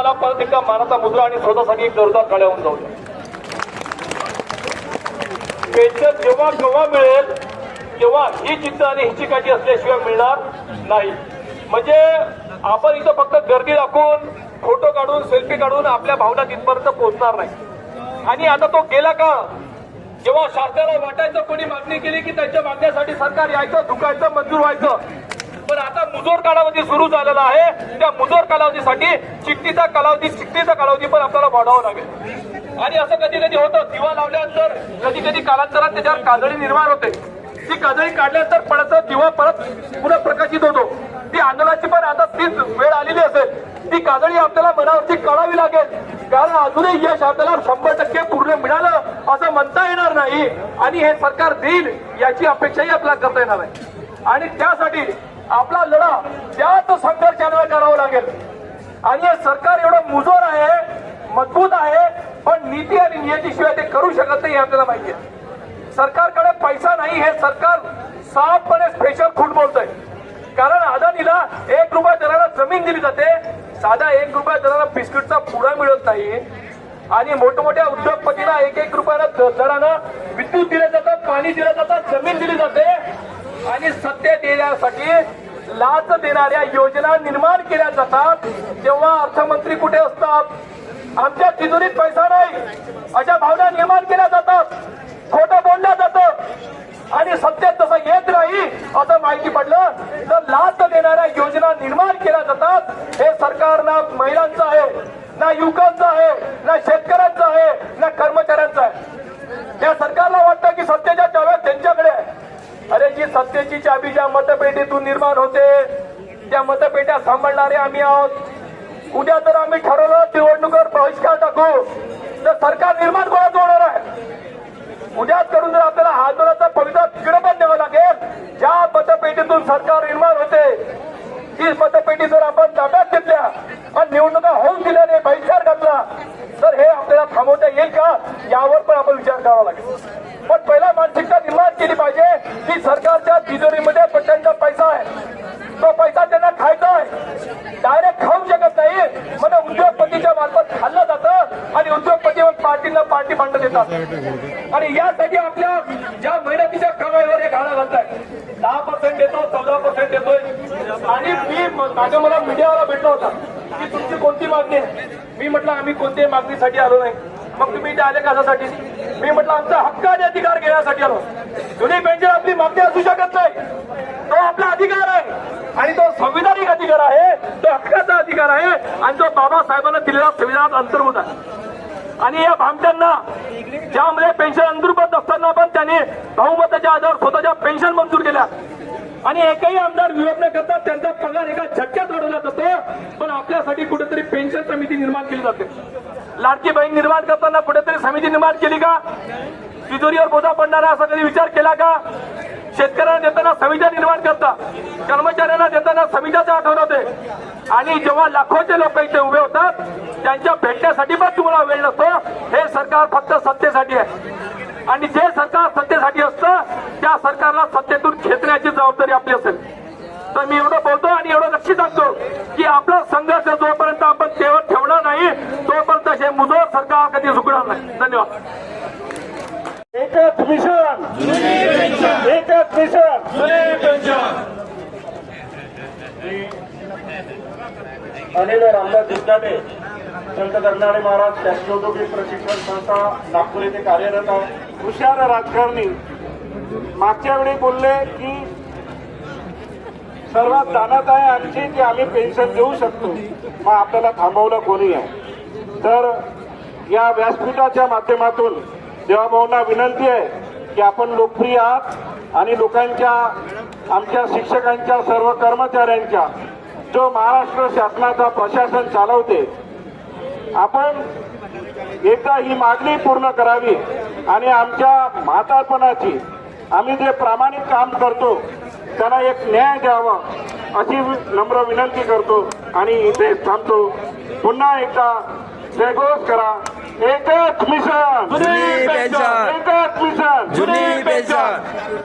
तुम्हाला परत एकदा मानाचा मुद्रा आणि स्वतःसाठी एक जोरदार काळ्या होऊन जाऊ द्या. पेन्शन जेव्हा केव्हा मिळेल तेव्हा ही चिंता आणि हिची काळजी असल्याशिवाय मिळणार नाही. म्हणजे आपण इथं फक्त गर्दी दाखवून फोटो काढून सेल्फी काढून आपल्या भावना तिथपर्यंत पोहोचणार नाही. आणि आता तो गेला का? जेव्हा शासनाला वाटायचं कोणी मागणी केली की त्यांच्या मागण्यासाठी सरकार यायचं झुकायचं मंजूर व्हायचं पण आता मुजोर कालावधी सुरू झालेला आहे. त्या मुजोर कालावधीसाठी चिठ्ठीचा कालावधी चिठ्ठीचा कालावधी पण आपल्याला वाढावा लागेल. आणि असं कधी कधी होतं दिवा लावल्यानंतर कधी कधी कालांतरात त्याच्यावर काजळी निर्माण होते. ती काजळी काढल्यानंतर परत दिवा परत पुन्हा प्रकाशित होतो. ती आंदोलनाची पण आता तीच वेळ आलेली असेल. ती काजळी आपल्याला मनावरती कळावी लागेल. कारण अजूनही यश आपल्याला शंभर टक्के पूर्ण मिळालं असं म्हणता येणार नाही. आणि हे सरकार देईल याची अपेक्षाही आपल्याला करता येणार आहे आणि त्यासाठी आपला लढा त्याच संघर्षाने करावा लागेल. आणि हे सरकार एवढं मुजोर आहे मजबूत आहे पण नीती आणि नियतीशिवाय ते करू शकत नाही हे आपल्याला माहिती आहे. सरकारकडे पैसा नाही हे सरकार साफपणे स्पेशल खूट बोलतंय. कारण अदानीला एक रुपया दराला जमीन दिली जाते साधा एक रुपया दराला बिस्किटचा पुडा मिळत नाही आणि मोठमोठ्या उद्योगपतींना एक एक रुपयाला द- दरानं विद्युत दिलं जातं पाणी दिलं जातं जमीन दिली जाते आणि सत्य देण्यासाठी लाच देणाऱ्या योजना निर्माण केल्या जातात तेव्हा अर्थमंत्री कुठे असतात? आमच्या तिजोरीत पैसा नाही. अशा भावना निर्माण केल्या जातात. खोटं बोललं जातं आणि सत्यात तसं येत नाही असं माहिती पडलं तर लाच देणाऱ्या योजना निर्माण केल्या जातात. हे सरकार ना महिलांचं आहे ना युवकांचं आहे ना शेतकऱ्यांचं आहे ना कर्मचाऱ्यांचं आहे. या सरकारला वाटतं की सत्तेच्या जी सत्तेची चाबी ज्या मतपेटीतून निर्माण होते त्या मतपेट्या सांभाळणारे आम्ही आहोत. उद्या जर आम्ही ठरवलं निवडणुकीवर बहिष्कार टाकू. तर सरकार निर्माण कोणाचं होणार आहे. उद्याच करून जर आपल्याला आंदोलनाचा पवित्र तिकडे पण द्यावं लागेल ज्या मतपेटीतून सरकार निर्माण होते ती मतपेटी जर आपण ताब्यात घेतल्या आणि निवडणुका होऊन दिल्याने बहिष्कार घातला तर हे आपल्याला थांबवता येईल का? यावर पण आपण विचार करावा लागेल. पण पहिला मानसिकता निर्माण केली पाहिजे. की सरकारच्या तिजोरीमध्ये प्रचंड पैसा आहे. तो पैसा त्यांना खायचा आहे डायरेक्ट खाऊ शकत नाही. म्हणून उद्योगपतीच्या मार्फत खाल्लं जातं आणि उद्योगपती पार्टीला पार्टी मांड देतात. आणि यासाठी आपल्या ज्या मेहनतीच्या कमाईवर हे घाणा घालताय. दहा पर्सेंट देतो चौदा पर्सेंट देतोय. आणि मी म- मला मीडियावाला भेटला होता. की तुमची कोणती मागणी आहे? मी म्हटलं आम्ही कोणत्याही मागणीसाठी आलो नाही. मग तुम्ही इथे आले कशासाठी? मी म्हटलं आमचा हक्क आणि अधिकार घेण्यासाठी आलो. जुनी पेन्शन आपली मागणी असू शकत नाही. तो आपला अधिकार आहे. आणि तो संविधानिक अधिकार आहे. तो हक्काचा अधिकार आहे. आणि तो बाबासाहेबांना दिलेला संविधानात अंतर्भूत आहे. आणि या भामट्यांना ज्यामध्ये पेन्शन अंतर्गत असताना पण त्यांनी बहुमताच्या आधार स्वतःच्या पेन्शन मंजूर केल्या. आणि एकही आमदार विरोध न करता त्यांचा पगार एका झटक्यात वाढवला जातो. पण आपल्यासाठी कुठेतरी पेन्शन समिती निर्माण केली जाते. लाडकी बहीण निर्माण करताना कुठेतरी समिती निर्माण केली का? तिजोरीवर बोजा पडणारा असा कधी विचार केला का? शेतकऱ्यांना देताना समित्या निर्माण करता कर्मचाऱ्यांना देताना समित्याचं आठवण होते. आणि जेव्हा लाखोचे लोक इथे उभे होतात त्यांच्या भेटण्यासाठी पण तुम्हाला वेळ नसतो. हे सरकार फक्त सत्तेसाठी आहे. आणि जे सरकार सत्तेसाठी असतं त्या सरकारला सत्तेतून खेचण्याची जबाबदारी आपली असेल. तर मी एवढं बोलतो आणि एवढं नक्की सांगतो की आपला संघर्ष जोपर्यंत आपण तेवढ ठेवणार नाही तोपर्यंत हे मुजोर सरकार कधी झुकणार नाही. धन्यवाद. एकच मिशन. एकच मिशन. अनिल रामदास जिंकाटे संत कर्नाळे महाराज शासकीय औद्योगिक प्रशिक्षण संस्था नागपूर येथे कार्यरत आहे. हुशार राजकारणी. मागच्या वेळी बोलले की सर्वात जाणत आहे आमची की आम्ही पेन्शन देऊ शकतो. मग आपल्याला थांबवलं कोणी आहे? तर या व्यासपीठाच्या माध्यमातून देवाभाऊंना विनंती आहे की आपण लोकप्रिय आहात आणि लोकांच्या आमच्या शिक्षकांच्या सर्व कर्मचाऱ्यांच्या जो महाराष्ट्र शासनाचा प्रशासन चालवते आपण एकदा ही मागणी पूर्ण करावी आणि आमच्या म्हातारपणाची आम्ही जे प्रामाणिक काम करतो त्याला एक न्याय द्यावा अशी नम्र विनंती करतो आणि इथे थांबतो. पुन्हा एकदा जयघोष करा. एकच मिशन. जुनी पेन्शन. एकच मिशन. जुनी पेन्शन